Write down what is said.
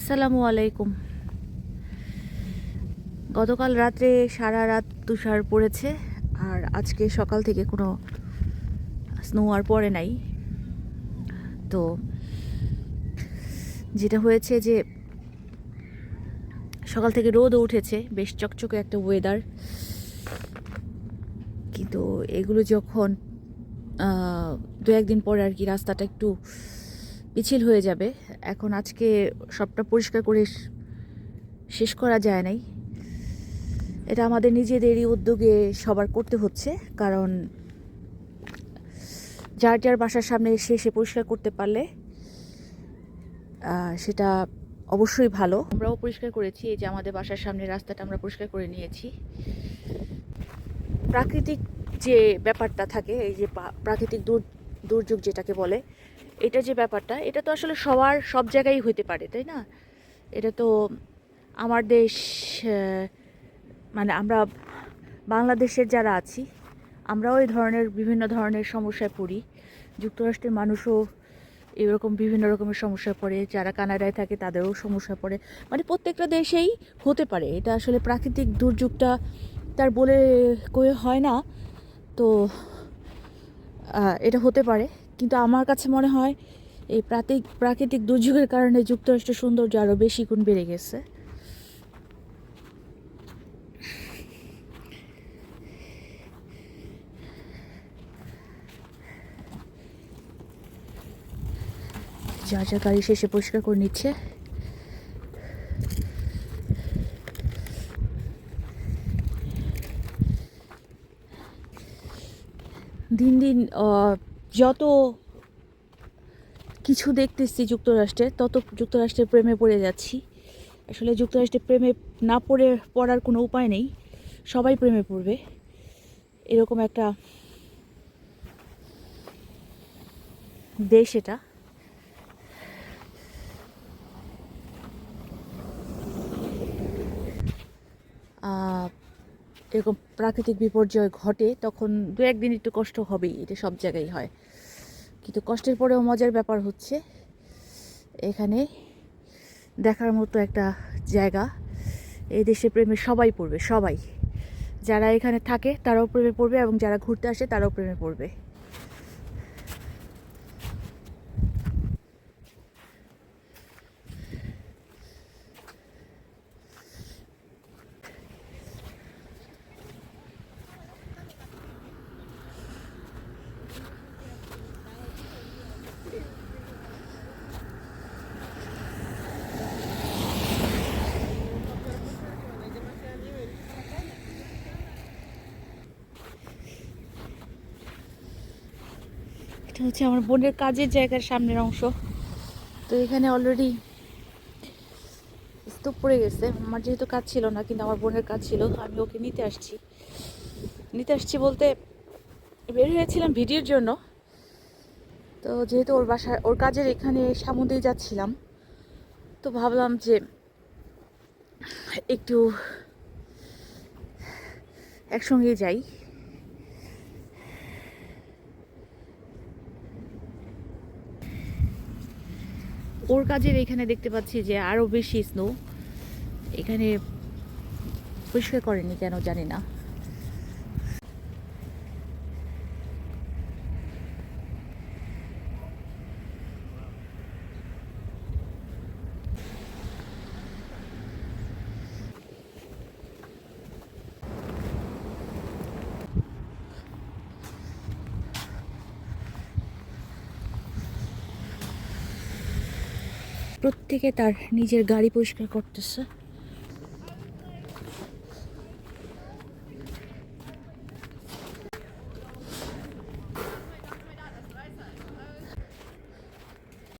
আসসালামু আলাইকুম। গতকাল রাত্রে সারা রাত তুষার পড়েছে, আর আজকে সকাল থেকে কোনো স্নো আর পড়ে নাই। তো যেটা হয়েছে যে সকাল থেকে রোদও উঠেছে, বেশ চকচকে একটা ওয়েদার কিন্তু এগুলো যখন দু একদিন পরে আর কি রাস্তাটা একটু পিছিল হয়ে যাবে। এখন আজকে সবটা পরিষ্কার করে শেষ করা যায় নাই। এটা আমাদের নিজেদেরই উদ্যোগে সবার করতে হচ্ছে, কারণ যার যার বাসার সামনে এসে এসে পরিষ্কার করতে পারলে সেটা অবশ্যই ভালো। আমরাও পরিষ্কার করেছি, এই যে আমাদের বাসার সামনে রাস্তাটা আমরা পরিষ্কার করে নিয়েছি। প্রাকৃতিক যে ব্যাপারটা থাকে, এই যে প্রাকৃতিক দুর দুর্যোগ যেটাকে বলে, এটা যে ব্যাপারটা, এটা তো আসলে সবার, সব জায়গায় হতে পারে, তাই না? এটা তো আমার দেশ মানে আমরা বাংলাদেশের যারা আছি, আমরাও এই ধরনের, বিভিন্ন ধরনের সমস্যায় পড়ি। যুক্তরাষ্ট্রের মানুষও এরকম বিভিন্ন রকমের সমস্যায় পড়ে, যারা কানাডায় থাকে তাদেরও সমস্যা পড়ে। মানে প্রত্যেকটা দেশেই হতে পারে, এটা আসলে প্রাকৃতিক দুর্যোগটা তার বলে কয়ে হয় না। তো এটা হতে পারে। কিন্তু আমার কাছে মনে হয় এই প্রাকৃতিক প্রাকৃতিক দুর্যোগের কারণে যুক্তরাষ্ট্রের সৌন্দর্য আরও বেশি গুণ বেড়ে গেছে। যা যা গাড়ি শেষে পরিষ্কার করে নিচ্ছে। দিন দিন যত কিছু দেখতেছি যুক্তরাষ্ট্রের তত যুক্তরাষ্ট্রের প্রেমে পড়ে যাচ্ছি। আসলে যুক্তরাষ্ট্রের প্রেমে না পড়ে পড়ার কোনো উপায় নেই। সবাই প্রেমে পড়বে। এরকম একটা দেশ এটা। আহ, এরকম প্রাকৃতিক বিপর্যয় ঘটে, তখন দু একদিন একটু কষ্ট হবেই, এটা সব জায়গায় হয়। কিন্তু কষ্টের পরেও মজার ব্যাপার হচ্ছে, এখানে দেখার মতো একটা জায়গা। এই দেশে প্রেমে সবাই পড়বে, সবাই। যারা এখানে থাকে, তারাও প্রেমে পড়বে এবং যারা ঘুরতে আসে, তারাও প্রেমে পড়বে। এটা হচ্ছে আমার বোনের কাজের জায়গার সামনের অংশ। তো এখানে অলরেডি স্তূপ পড়ে গেছে। আমার যেহেতু কাজ ছিল না, কিন্তু আমার বোনের কাজ ছিল আমি ওকে নিতে আসছি। নিতে আসছি বলতে বের হয়েছিলাম ভিডিওর জন্য। তো যেহেতু ওর বাসা ওর কাজের এখানে সামনে দিয়ে যাচ্ছিলাম, তো ভাবলাম যে একটু একসঙ্গে যাই। ওর কাজের এখানে দেখতে পাচ্ছি যে আরও বেশি স্নো এখানে পরিষ্কার করেনি কেন জানি না। প্রত্যেকে তার নিজের গাড়ি পরিষ্কার করতেছে।